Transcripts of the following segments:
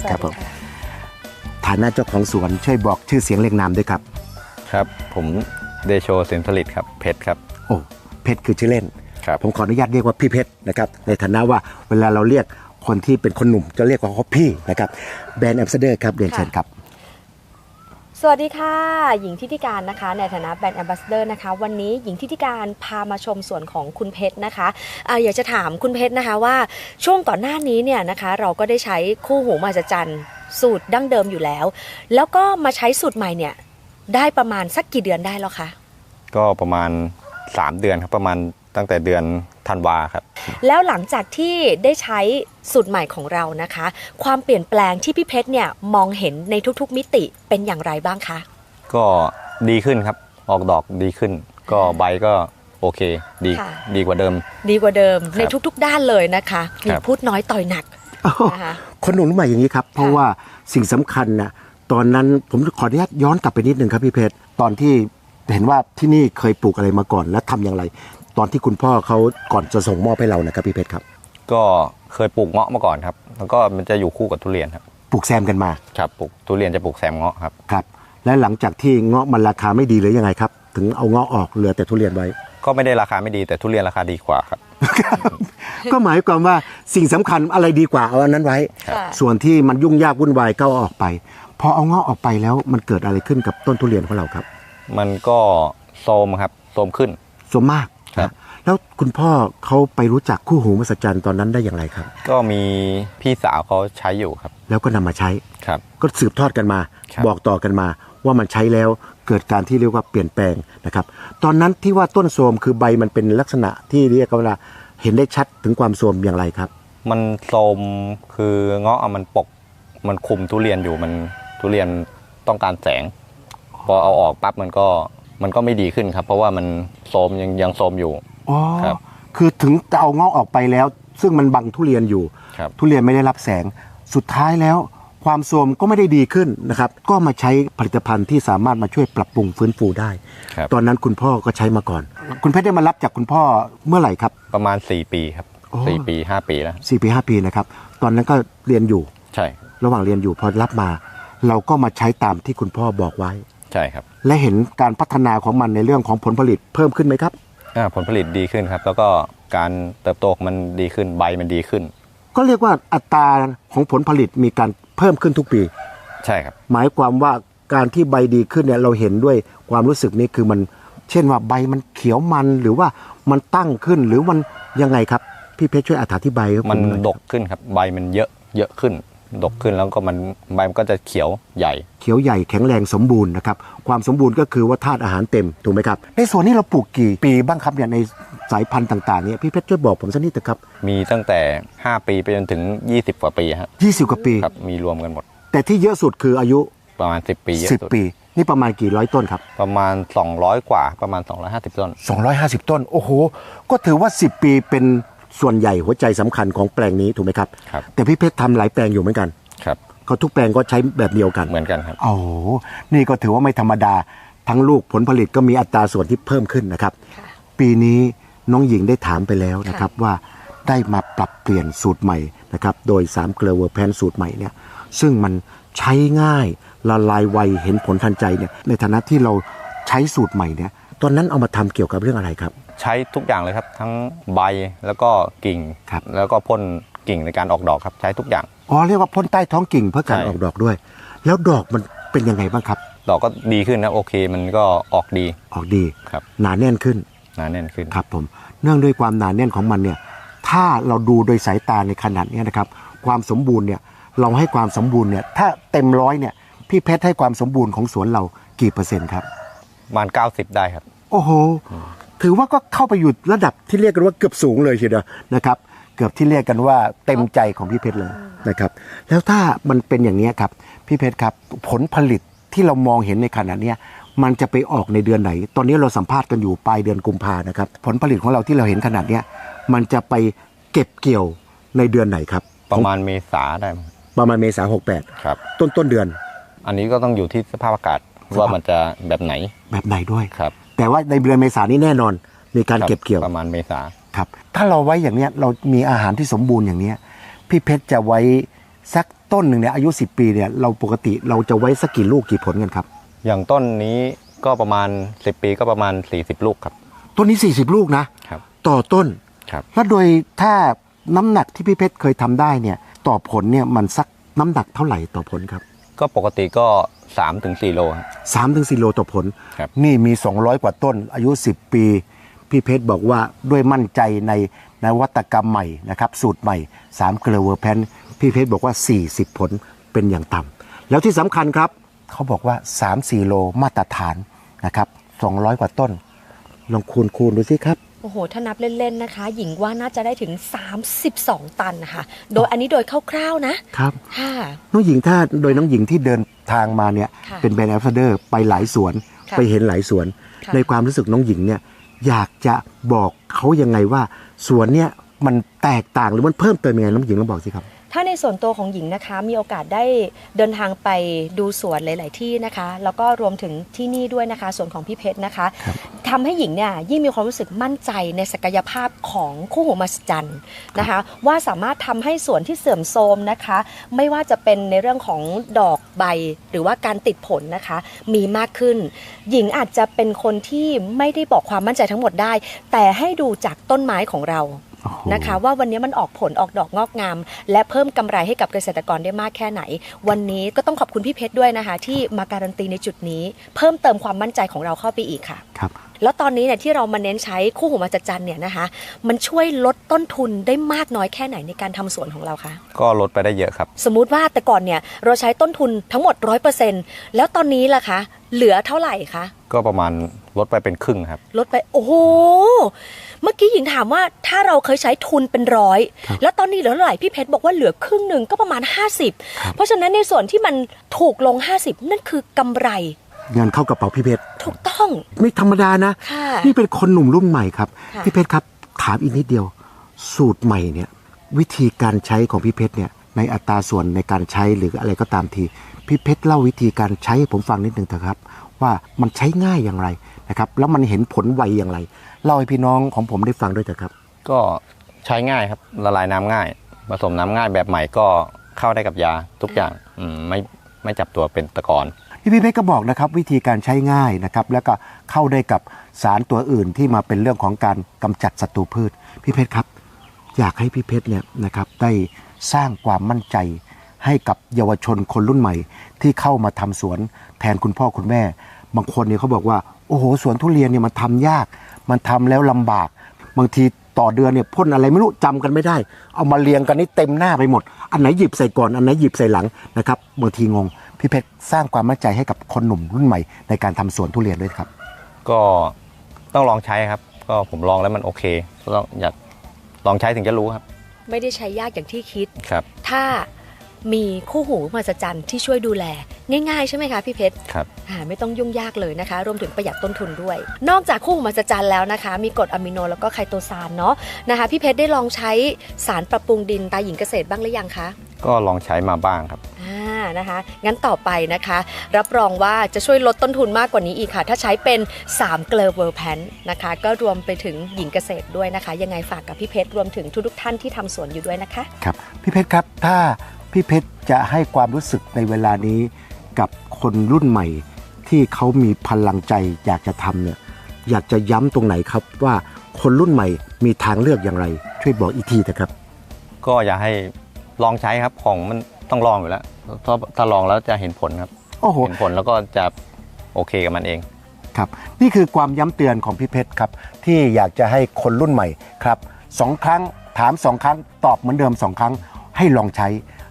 สวัสครับผดีมค่ะฐานะเจ้าของสวนช่วยบอกชื่อเสียงเรียงนามด้วยครับ ครับ ผมเดโชสินผลิตครับเพชรครับ โอ้เพชรคือชื่อเล่นครับผมขออนุญาตเรียกว่าพี่เพชรนะครับในฐานะว่าเวลาเราเรียกคนที่เป็นคนหนุ่มจะเรียกว่าเขาพี่นะครับแบรนด์แอมบาสเดอร์ครับเรียนเชิญครับ สวัสดีค่ะ หญิงทิติการนะคะ ในฐานะแบรนด์แอมบาสเดอร์นะคะ วันนี้หญิงทิติการพามาชมสวนของคุณเพชรนะคะอะอยากจะถามคุณเพชรนะคะว่าช่วงก่อนหน้านี้เนี่ยนะคะ เราก็ได้ใช้คู่หูมหัศจรรย์สูตรดั้งเดิมอยู่แล้ว แล้วก็มาใช้สูตรใหม่เนี่ยได้ประมาณสักกี่เดือนได้แล้วคะก็ประมาณ 3 เดือนครับประมาณ ตั้งแต่เดือนธันวาครับ แล้วหลังจากที่ได้ใช้สูตรใหม่ของเรานะคะ ความเปลี่ยนแปลงที่พี่เพชรเนี่ยมองเห็นในทุกๆมิติเป็นอย่างไรบ้างคะ ก็ดีขึ้นครับ ออกดอกดีขึ้น ก็ใบก็โอเค ดีค่ะ ดีกว่าเดิม ดีกว่าเดิมครับในทุกๆด้านเลยนะคะมีครับ พูดน้อยต่อยหนักนะคะ คนหนุ่มรุ่นใหม่อย่างนี้ครับ เพราะว่าสิ่งสำคัญนะตอนนั้นผมขออนุญาตย้อนกลับไปนิดนึงครับพี่เพชรตอนที่เห็นว่าที่นี่เคยปลูกอะไรมาก่อนและทำอย่างไร ตอนที่คุณพ่อเขาก่อนจะส่งมอบให้เรานะครับพี่เพชรครับ ก็เคยปลูกเงาะมาก่อนครับ แล้วก็มันจะอยู่คู่กับทุเรียนครับปลูกแซมกันมาครับปลูกทุเรียนจะปลูกแซมเงาะครับครับ และหลังจากที่เงาะมันราคาไม่ดีหรือยังไงครับ ถึงเอาเงาะออกเหลือแต่ทุเรียนไว้ ก็ไม่ได้ราคาไม่ดีแต่ทุเรียนราคาดีกว่าครับ ก็หมายความว่าสิ่งสำคัญอะไรดีกว่าเอาอันนั้นไว้ ครับค่ะส่วนที่มันยุ่งยากวุ่นวายก็เอาออกไป พอเอาเงาะออกไปแล้วมันเกิดอะไรขึ้นกับต้นทุเรียนของเราครับมันก็โทรมครับโทรมขึ้นส่วนมาก ครับนะแล้วคุณพ่อเขาไปรู้จักคู่หูมหัศจรรย์ตอนนั้นได้อย่างไรครับ ก็มีพี่สาวเขาใช้อยู่ครับ แล้วก็นำมาใช้ ครับ ก็สืบทอดกันมา ครับ บอกต่อกันมา ว่ามันใช้แล้วเกิดการที่เรียกว่าเปลี่ยนแปลงนะครับ ตอนนั้นที่ว่าต้นโทรมคือใบมันเป็นลักษณะที่เรียกว่าเห็นได้ชัดถึงความโทรมอย่างไรครับ มันโทรมคือเงาะอะมันปก มันคุมทุเรียนอยู่มันทุเรียนต้องการแสง พอเอาออกปั๊บมันก็ มันก็ไม่ดีขึ้นครับ เพราะว่ามันโทรมยังยังโทรมอยู่ อ๋อครับคือถึงจะเอาเงาะออกไปแล้ว ซึ่งมันบังทุเรียนอยู่ ครับ ทุเรียนไม่ได้รับแสง สุดท้ายแล้ว ความโทรมก็ไม่ได้ดีขึ้นนะครับ ก็มาใช้ผลิตภัณฑ์ที่สามารถมาช่วยปรับปรุงฟื้นฟูได้ ครับ ตอนนั้นคุณพ่อก็ใช้มาก่อน คุณเพชรได้มารับจากคุณพ่อเมื่อไหร่ครับ ประมาณ 4 ปีครับอ๋อ สี่ปี5ปีแล้วสี่ปีห้าปีนะครับ ตอนนั้นก็เรียนอยู่ ใช่ ระหว่างเรียนอยู่พอรับมา เราก็มาใช้ตามที่คุณพ่อบอกไว้ ใช่ครับและเห็นการพัฒนาของมันในเรื่องของผลผลิตเพิ่มขึ้นไหมครับอ่าผลผลิตดีขึ้นครับ แล้วก็การเติบโตของมันดีขึ้นใบมันดีขึ้น ก็เรียกว่าอัตราของผลผลิตมีการเพิ่มขึ้นทุกปี ใช่ครับ หมายความว่าการที่ใบดีขึ้นเนี่ยเราเห็นด้วยความรู้สึกนี้คือมัน เช่นว่าใบมันเขียวมันหรือว่ามันตั้งขึ้นหรือมันยังไงครับ พี่เพชรช่วยอธิบายให้ผมันหอยดกขึ้นครับ ใบมันเยอะเยอะขึ้น ดกขึ้นแล้วก็มันใบมันก็จะเขียวใหญ่ เขียวใหญ่แข็งแรงสมบูรณ์นะครับ ความสมบูรณ์ก็คือว่าธาตุอาหารเต็มถูกไหมครับ ในส่วนนี้เราปลูกกี่ปีบ้างครับเนี่ยในสายพันธุ์ต่างๆเนี่ยพี่เพชรช่วยบอกผมสักนิดเถอะครับ มีตั้งแต่ 5 ปีไปจนถึง 20 กว่าปีครับ20กว่าปี ครับมีรวมกันหมด แต่ที่เยอะสุดคืออายุ ประมาณ 10 ปีเยอะสุด10 ปี นี่ประมาณกี่ร้อยต้นครับ ประมาณ 200 กว่าประมาณ 250 ต้น 250 ต้น โอ้โห ก็ถือว่า 10 ปีเป็น ส่วนใหญ่หัวใจสำคัญของแปลงนี้ถูกไหมครับครับ แต่พี่เพชรทำหลายแปลงอยู่เหมือนกันครับเขาทุกแปลงก็ใช้แบบเดียวกันเหมือนกันครับโอ้โหนี่ก็ถือว่าไม่ธรรมดาทั้งลูกผลผลิตก็มีอัตราส่วนที่เพิ่มขึ้นนะครับค่ะปีนี้น้องหญิงได้ถามไปแล้วนะครับว่าได้มาปรับเปลี่ยนสูตรใหม่นะครับโดย3เกลือเวอร์แพนสูตรใหม่เนี่ยซึ่งมันใช้ง่ายละลายไวเห็นผลทันใจเนี่ยในฐานะที่เราใช้สูตรใหม่เนี่ยตอนนั้นเอามาทำเกี่ยวกับเรื่องอะไรครับ ใช้ทุกอย่างเลยครับ ทั้งใบแล้วก็กิ่ง ครับ แล้วก็พ่นกิ่งในการออกดอกครับใช้ทุกอย่าง อ๋อเรียกว่าพ่นใต้ท้องกิ่งเพื่อการใช่ ออกดอกด้วย แล้วดอกมันเป็นยังไงบ้างครับ ดอกก็ดีขึ้นนะโอเคมันก็ออกดีออกดีครับหนาแน่นขึ้นหนาแน่นขึ้น ครับผมเนื่องด้วยความหนาแน่นของมันเนี่ยถ้าเราดูโดยสายตาในขนาดเนี้ยนะครับ ความสมบูรณ์เนี่ยเราให้ความสมบูรณ์เนี่ยถ้าเต็มร้อยเนี่ยพี่เพชรให้ความสมบูรณ์ของสวนเรากี่เปอร์เซ็นต์ครับ ประมาณ 90 ได้ครับ โอ้โห ถือว่าก็เข้าไปอยู่ระดับที่เรียกกันว่าเกือบสูงเลยทีเดียวนะครับ เกือบที่เรียกกันว่าเต็มใจของพี่เพชรเลยนะครับ แล้วถ้ามันเป็นอย่างนี้ยครับพี่เพชรครับผลผลิตที่เรามองเห็นในขณะเนี้ยมันจะไปออกในเดือนไหน ตอนนี้เราสัมภาษณ์กันอยู่ปลายเดือนกุมภานะครับ ผลผลิตของเราที่เราเห็นขนาดเนี้ยมันจะไปเก็บเกี่ยวในเดือนไหนครับ ประมาณเมษาได้มั้งประมาณเมษาหกแปดครับ ต้นต้นเดือน อันนี้ก็ต้องอยู่ที่สภาพอากาศสภาพว่ามันจะแบบไหน แบบไหนด้วยครับ แต่ว่าในเดือนเมษานี้แน่นอน มีการคบเก็บเกี่ยวประมาณเมษาครับ ถ้าเราไว้อย่างเนี้ยเรามีอาหารที่สมบูรณ์อย่างเนี้ยพี่เพชรจะไว้สักต้นหนึ่งเนี่ยอายุ 10 ปีเนี่ยเราปกติเราจะไว้สักกี่ลูกกี่ผลกันครับ อย่างต้นนี้ก็ประมาณ 10 ปีก็ประมาณ 40 ลูกครับ ต้นนี้ 40 ลูกนะครับ ต่อต้นครับแล้วโดยถ้าน้ำหนักที่พี่เพชรเคยทำได้เนี่ยต่อผลเนี่ยมันสักน้ำหนักเท่าไหร่ต่อผลครับ ก็ปกติก็3-4โลครับ3ถึง4โลต่อผล ครับ นี่มี 200 กว่าต้นอายุ 10 ปี พี่เพชรบอกว่าด้วยมั่นใจในนวัตกรรมใหม่นะครับ สูตรใหม่3เกลือเวอร์แพนพี่เพชรบอกว่า 40 ผลเป็นอย่างต่ำแล้วที่สำคัญครับ เขาบอกว่า 3-4 โลมาตรฐานนะครับ 200 กว่าต้น ลองคูณคูณดูสิครับ โอ้โห ถ้านับเล่น ๆ นะคะ หญิงว่าน่าจะได้ถึง 32 ตันนะคะ โดยอันนี้โดยคร่าวๆนะครับค่ะน้องหญิงถ้าโดยน้องหญิงที่เดินทางมาเนี่ย ค่ะเป็นแบรนด์แอมบาสเดอร์ไปหลายสวน ค่ะไปเห็นหลายสวน ค่ะ ในความรู้สึกน้องหญิงเนี่ยอยากจะบอกเขายังไงว่าสวนเนี่ยมันแตกต่างหรือมันเพิ่มเติมยังไงน้องหญิงลองบอกสิครับ ถ้าในส่วนตัวของหญิงนะคะมีโอกาสได้เดินทางไปดูสวนหลาย ๆ ที่นะคะ แล้วก็รวมถึงที่นี่ด้วยนะคะสวนของพี่เพชรนะคะครับทำให้หญิงเนี่ยยิ่งมีความรู้สึกมั่นใจในศักยภาพของคู่หูมหัศจรรย์นะคะ ว่าสามารถทำให้สวนที่เสื่อมโทรมนะคะ ไม่ว่าจะเป็นในเรื่องของดอกใบหรือว่าการติดผลนะคะ มีมากขึ้น หญิงอาจจะเป็นคนที่ไม่ได้บอกความมั่นใจทั้งหมดได้ แต่ให้ดูจากต้นไม้ของเราโอ้โห นะคะ ว่าวันนี้มันออกผลออกดอกงอกงาม และเพิ่มกำไรให้กับเกษตรกรได้มากแค่ไหน วันนี้ก็ต้องขอบคุณพี่เพชรด้วยนะคะ ที่มาการันตีในจุดนี้ เพิ่มเติมความมั่นใจของเราเข้าไปอีกค่ะครับแล้วตอนนี้เนี่ยที่เรามาเน้นใช้คู่หูมหัศจรรย์เนี่ยนะคะ มันช่วยลดต้นทุนได้มากน้อยแค่ไหนในการทำสวนของเราคะก็ลดไปได้เยอะครับ สมมุติว่าแต่ก่อนเนี่ยเราใช้ต้นทุนทั้งหมด 100%แล้วตอนนี้ล่ะคะ เหลือเท่าไหร่คะก็ประมาณ ลดไปเป็นครึ่งครับ ลดไปโอ้โหเมื่อกี้หญิงถามว่าถ้าเราเคยใช้ทุนเป็นร้อยครับแล้วตอนนี้เหลือเท่าไหร่พี่เพชรบอกว่าเหลือครึ่งหนึ่งก็ประมาณ 50 เพราะฉะนั้นในส่วนที่มันถูกลง 50 นั่นคือกำไรเงินเข้ากระเป๋าพี่เพชรถูกต้อง ไม่ธรรมดานะค่ะนี่เป็นคนหนุ่มรุ่นใหม่ครับค่ะพี่เพชรครับ ถามอีกนิดเดียว สูตรใหม่เนี่ย วิธีการใช้ของพี่เพชรเนี่ยในอัตราส่วนในการใช้หรืออะไรก็ตามที พี่เพชรเล่าวิธีการใช้ให้ผมฟังนิดหนึ่งเถอะครับ ว่ามันใช้ง่ายอย่างไร นะครับแล้วมันเห็นผลไวอย่างไรเล่าให้พี่น้องของผมได้ฟังด้วยเถอะครับ ก็ใช้ง่ายครับละลายน้ำง่าย ผสมน้ำง่ายแบบใหม่ก็เข้าได้กับยาทุกอย่างอืมไม่ไม่จับตัวเป็นตะกอน พี่พี่เพชรก็บอกนะครับวิธีการใช้ง่ายนะครับแล้วก็เข้าได้กับสารตัวอื่นที่มาเป็นเรื่องของการกำจัดศัตรูพืชพี่เพชรครับ อยากให้พี่เพชรเนี่ยนะครับได้สร้างความมั่นใจ ให้กับเยาวชนคนรุ่นใหม่ ที่เข้ามาทำสวนแทนคุณพ่อคุณแม่ บางคนเนี่ยเขาบอกว่าโอ้โหสวนทุเรียนเนี่ยมันทำยาก มันทำแล้วลำบาก บางทีต่อเดือนเนี่ยพ่นอะไรไม่รู้จำกันไม่ได้ เอามาเรียงกันนี่เต็มหน้าไปหมด อันไหนหยิบใส่ก่อนอันไหนหยิบใส่หลังนะครับบางทีงงพี่เพชรสร้างความมั่นใจให้กับคนหนุ่มรุ่นใหม่ ในการทำสวนทุเรียนด้วยครับ ก็ต้องลองใช้ครับ ก็ผมลองแล้วมันโอเคลองอยากลองใช้ถึงจะรู้ครับ ไม่ได้ใช้ยากอย่างที่คิดครับ ถ้า มีคู่หูมหัศจรรย์ที่ช่วยดูแล ง่ายๆ ใช่ไหมคะพี่เพชรครับอ่าไม่ต้องยุ่งยากเลยนะคะ รวมถึงประหยัดต้นทุนด้วย นอกจากคู่หูมหัศจรรย์แล้วนะคะ มีกรดอะมิโนแล้วก็ไคโตซานเนาะนะคะ พี่เพชรได้ลองใช้สารปรับปรุงดินตาหญิงเกษตรบ้างหรือยังคะก็ลองใช้มาบ้างครับอ่านะคะ งั้นต่อไปนะคะ รับรองว่าจะช่วยลดต้นทุนมากกว่านี้อีกค่ะ ถ้าใช้เป็น 3 เกลอเวอร์แพนนะคะ ก็รวมไปถึงหญิงเกษตรด้วยนะคะ ยังไงฝากกับพี่เพชรรวมถึงทุกๆท่านที่ทำสวนอยู่ด้วยนะคะ ครับ พี่เพชรครับ ถ้า พี่เพชรจะให้ความรู้สึกในเวลานี้กับคนรุ่นใหม่ ที่เขามีพลังใจอยากจะทำเนี่ยอยากจะย้ำตรงไหนครับว่าคนรุ่นใหม่มีทางเลือกอย่างไร ช่วยบอกอีกทีนะครับ ก็อยากให้ลองใช้ครับของมันต้องลองอยู่แล้วถ้าถ้าลองแล้วจะเห็นผลครับโอ้โหเห็นผลแล้วก็จะโอเคกับมันเองครับ นี่คือความย้ำเตือนของพี่เพชรครับ ที่อยากจะให้คนรุ่นใหม่ครับสองครั้งถามสองครั้งตอบเหมือนเดิมสองครั้งให้ลองใช้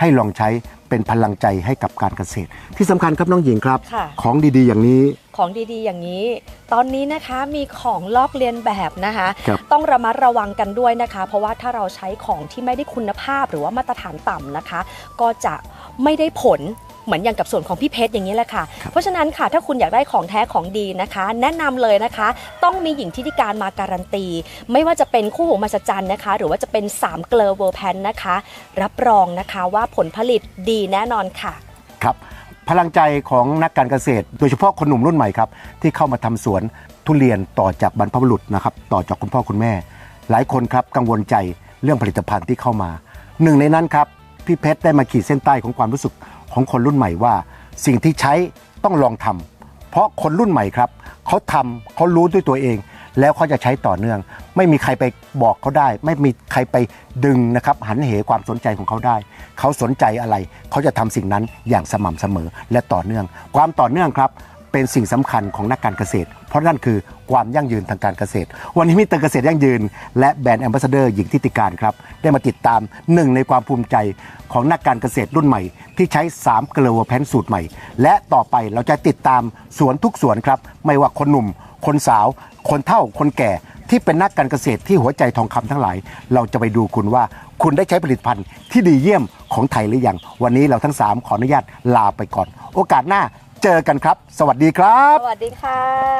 ให้ลองใช้เป็นพลังใจให้กับการเกษตร ที่สำคัญครับน้องหญิงครับ ค่ะ ของดีๆ อย่างนี้ ของดีๆ อย่างนี้ ตอนนี้นะคะมีของลอกเลียนแบบนะคะ ครับ ต้องระมัดระวังกันด้วยนะคะ เพราะว่าถ้าเราใช้ของที่ไม่ได้คุณภาพหรือว่ามาตรฐานต่ำนะคะ ก็จะไม่ได้ผล เหมือนอย่างกับส่วนของพี่เพชรอย่างนี้แหละค่ะ เพราะฉะนั้นค่ะถ้าคุณอยากได้ของแท้ของดีนะคะ แนะนำเลยนะคะ ต้องมีหญิงที่ธิการมาการันตี ไม่ว่าจะเป็นคู่หูมหัศจรรย์นะคะ หรือว่าจะเป็น3เกลอเวอร์แพนนะคะ รับรองนะคะว่าผลผลิตดีแน่นอนค่ะครับพลังใจของนักการเกษตร โดยเฉพาะคนหนุ่มรุ่นใหม่ครับที่เข้ามาทำสวนทุเรียนต่อจากบรรพบุรุษนะครับต่อจากคุณพ่อคุณแม่ หลายคนครับกังวลใจเรื่องผลิตภัณฑ์ที่เข้ามา หนึ่งในนั้นครับพี่เพชรได้มาขีดเส้นใต้ของความรู้สึก ของคนรุ่นใหม่ว่า สิ่งที่ใช้ต้องลองทำเพราะคนรุ่นใหม่ครับเขาทำเขารู้ด้วยตัวเอง แล้วเขาจะใช้ต่อเนื่อง ไม่มีใครไปบอกเขาได้ ไม่มีใครไปดึงนะครับหันเหความสนใจของเขาได้ เขาสนใจอะไร เขาจะทำสิ่งนั้นอย่างสม่ำเสมอและต่อเนื่อง ความต่อเนื่องครับ เป็นสิ่งสำคัญของนักการเกษตร เพราะนั่นคือความยั่งยืนทางการเกษตร วันนี้มิเตอร์เกษตรยั่งยืน และแบรนด์แอมบาสเดอร์หญิงทิติการครับ ได้มาติดตามหนึ่งในความภูมิใจของนักการเกษตรรุ่นใหม่ ที่ใช้3เกลือแพนสูตรใหม่ และต่อไปเราจะติดตามสวนทุกสวนครับ ไม่ว่าคนหนุ่ม คนสาว คนเฒ่า คนแก่ที่เป็นนักการเกษตรที่หัวใจทองคำทั้งหลาย เราจะไปดูคุณว่าคุณได้ใช้ผลิตภัณฑ์ที่ดีเยี่ยมของไทยหรือยัง วันนี้เราทั้ง 3 ขออนุญาตลาไปก่อน โอกาสหน้า เจอกันครับ สวัสดีครับ สวัสดีค่ะ